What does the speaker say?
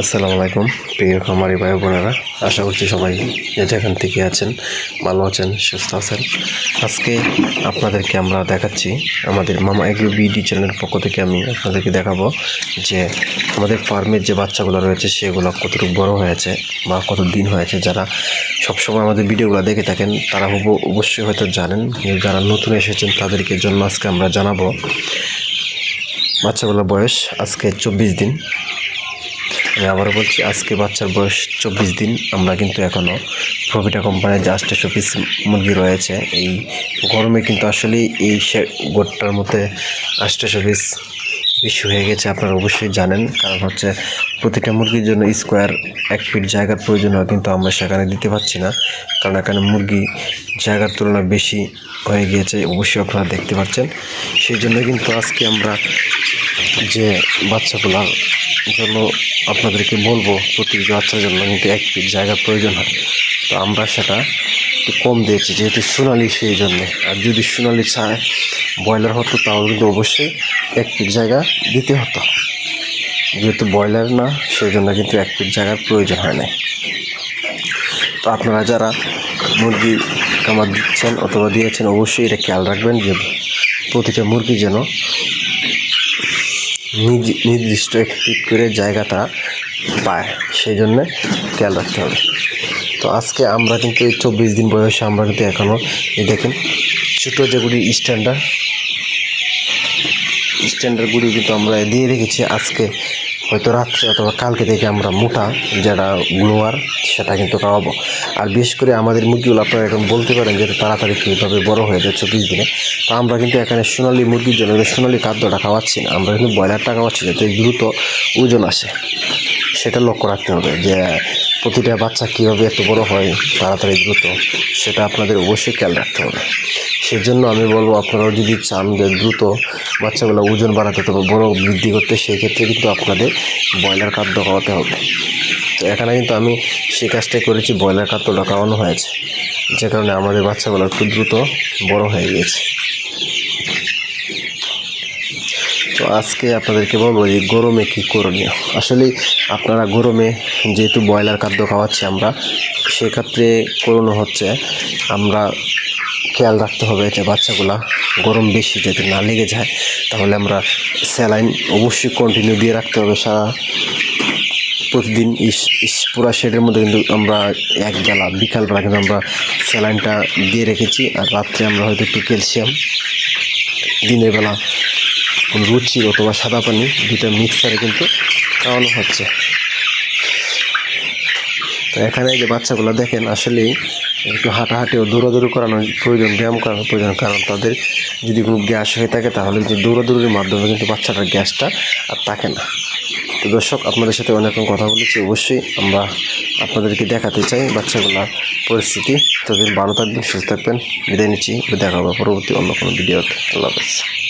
আসসালামু আলাইকুম, প্রিয় খামারি ভাই বোনেরা। আশা করছি সবাই যে যেখান থেকে আছেন ভালো আছেন, সুস্থ আছেন। আজকে আপনাদেরকে আমরা দেখাচ্ছি আমাদের মামা এগ্রো বিডি চ্যানেলের পক্ষ থেকে আমি আপনাদেরকে দেখাবো যে আমাদের ফার্মের যে বাচ্চাগুলো রয়েছে, সেগুলো কতটুকু বড় হয়েছে বা কত দিন হয়েছে। যারা সবসময় আমাদের ভিডিওগুলো দেখে থাকেন, তারা অবশ্যই হয়তো জানেন যারা নতুন এসেছেন, তাদেরকে জন্য আজকে আমরা জানাব। বাচ্চাগুলোর বয়স আজকে চব্বিশ দিন। আমি আবারও বলছি, আজকে বাচ্চার বয়স চব্বিশ দিন। আমরা কিন্তু এখনও প্রভিটা কোম্পানির যে আষ্টশো পিস মুরগি রয়েছে। এই গরমে কিন্তু আসলেই এই সে- গোটটার মধ্যে আষ্টশো পিস বেশি হয়ে গেছে, আপনারা অবশ্যই জানেন। কারণ হচ্ছে প্রতিটা মুরগির জন্য স্কোয়ার এক ফিট জায়গার প্রয়োজন হয়, কিন্তু আমরা সেখানে দিতে পারছি না। কারণ এখানে মুরগি জায়গার তুলনায় বেশি হয়ে গিয়েছে, অবশ্যই আপনারা দেখতে পাচ্ছেন। সেই জন্য কিন্তু আজকে আমরা যে বাচ্চাগুলার জন্য আপনাদেরকে বলব প্রতি বাচ্চার জন্য কিন্তু এক ফিট জায়গার প্রয়োজন হয়। তো আমরা সেটা একটু কম দিয়েছি, যেহেতু সোনালি সেই জন্যে। আর যদি সোনালি চায়, ব্রয়লার হতো তাহলে কিন্তু অবশ্যই এক ফিট জায়গা দিতে হতো। যেহেতু ব্রয়লার না, সেই জন্য কিন্তু এক ফিট জায়গার প্রয়োজন হয় না তো আপনারা যারা মুরগি কামার দিচ্ছেন অথবা দিয়েছেন, অবশ্যই এটা খেয়াল রাখবেন যে প্রতিটা মুরগি যেন নির্দিষ্ট একটি করে জায়গাটা পায়। সেই জন্যে খেয়াল রাখতে হবে। তো আজকে আমরা কিন্তু এই চব্বিশ দিন বয়সে আমরা কিন্তু এখনও এই দেখেন ছোটো যেগুলি স্ট্যান্ডার স্ট্যান্ডার্ডগুলি কিন্তু আমরা দিয়ে রেখেছি আজকে। হয়তো রাত্রে অথবা কালকে থেকে আমরা মোটা যেটা গ্লোয়ার সেটা কিন্তু খাওয়াবো। আর বিশেষ করে আমাদের মুরগিগুলো আপনারা এখন বলতে পারেন যে তাড়াতাড়ি কীভাবে বড় হয়ে যায় চব্বিশ দিনে। তো আমরা কিন্তু এখানে সোনালি মুরগির জন্য সোনালি খাদ্যটা খাওয়াচ্ছি না, আমরা কিন্তু ব্রয়লারটা খাওয়াচ্ছি যাতে দ্রুত ওজন আসে। সেটা লক্ষ্য রাখতে হবে যে প্রতিটা বাচ্চা কীভাবে এত বড় হয়, তাড়াতাড়ি দ্রুত, সেটা আপনাদের অবশ্যই খেয়াল রাখতে হবে। সেজন্য আমি বলব, আপনারাও যদি চান যে দ্রুত বাচ্চাগুলো ওজন বাড়াতে তবে বড় বৃদ্ধি করতে সেই ক্ষেত্রে কিন্তু আপনাদের ব্রয়লার খাদ্য খাওয়াতে হবে। তো এখানে কিন্তু আমি সেই কাজটাই করেছি, ব্রয়লার খাদ্যটা খাওয়ানো হয়েছে। যে কারণে আমাদের বাচ্চাগুলো একটু দ্রুত বড় হয়ে গিয়েছে। তো আজকে আপনাদেরকে বলব যে গরমে কী করণীয়? আসলে আপনারা গরমে যেহেতু ব্রয়লার খাদ্য খাওয়াচ্ছি আমরা, সেক্ষেত্রে করণীয় হচ্ছে আমরা খেয়াল রাখতে হবে যে বাচ্চাগুলা গরম বেশি যদি না লেগে যায়, তাহলে আমরা স্যালাইন অবশ্যই কন্টিনিউ দিয়ে রাখতে হবে সারা প্রতিদিন ইস পুরা শেডের মধ্যে কিন্তু আমরা এক বেলা বিকালবেলা কিন্তু আমরা স্যালাইনটা দিয়ে রেখেছি আর রাত্রে আমরা হয়তো একটু ক্যালসিয়াম, দিনের বেলা রুচি অথবা সাদা পানি দুটা মিক্সারে কিন্তু খাওয়ানো হচ্ছে। তো এখানে যে বাচ্চাগুলো দেখেন আসলেই একটু হাঁটাহাঁটি ও দৌড়াদৌড়ি করানোর প্রয়োজন, ব্যায়াম করানোর প্রয়োজন। কারণ তাদের যদি কোনো গ্যাস হয়ে থাকে, তাহলে যে দৌড়াদৌড়ির মাধ্যমে কিন্তু বাচ্চাটার গ্যাসটা আর থাকে না। তো দর্শক, আপনাদের সাথে অনেক রকম কথা বলেছি। অবশ্যই আমরা আপনাদেরকে দেখাতে চাই বাচ্চাগুলোর পরিস্থিতি। তাদের ভালো থাকবেন, সুস্থ থাকবেন। বিদায় নিচ্ছি। দেখা হবে পরবর্তী অন্য কোনো ভিডিওতে। আল্লাহ হাফেজ।